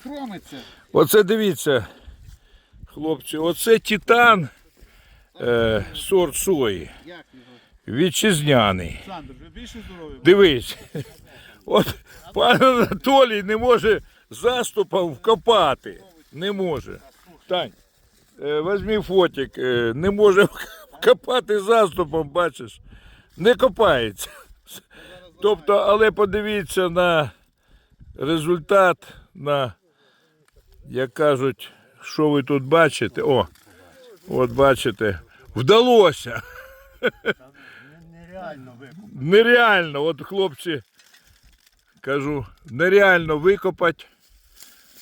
Хромиться. Оце дивіться, хлопці, оце титан е, сорт сої. Вітчизняний. Дивись. От пан Анатолій не може заступа вкопати. Не може. Тань, е, візьми фотик, е, не може вкопати заступом, бачиш. Не копається. Тобто, але подивіться на результат, на, як кажуть, що ви тут бачите. О, от бачите, вдалося. Нереально викупити. Нереально, от хлопці, кажу, нереально викопати.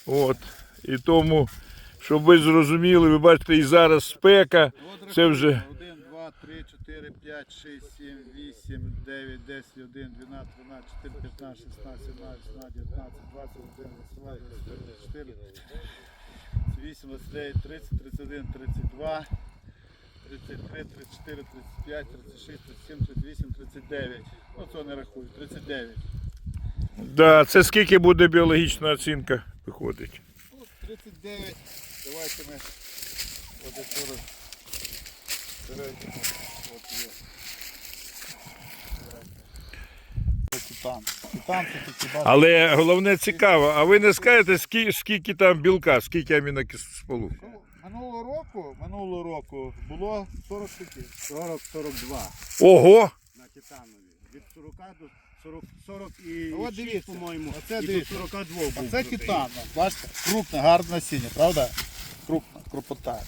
От. І тому, щоб ви зрозуміли, ви бачите, і зараз спека, це вже 1, 2, 3, 4, 5, 6, 7, 8, 9, 10, 1, 12, 13, 14, 15, 16, 17, 18, 19, 20, 21, 22, 24, 28, 29, 30, 31, 32, 33, 34, 35, 36, 37, 38, 39. Ну, це не рахую. 39. да, це скільки буде біологічна оцінка виходить. Ну, 39. Давайте ми от 40. Середньому. От є. Це Титан. Титан це тут хіба Але головне цікаво, а ви не скажете, скільки, скільки там білка, скільки амінокислот? Ну, Минулого року, минулого року було 40 40-42 Ого! на титанові. Від 40 до 40, 40 і Ну, от 6, дивіться, по-моєму, оце дивіться. 42 був. Оце крутий. титан. Бачите? Крупне, гарне насіння, правда? Крупна, крупота.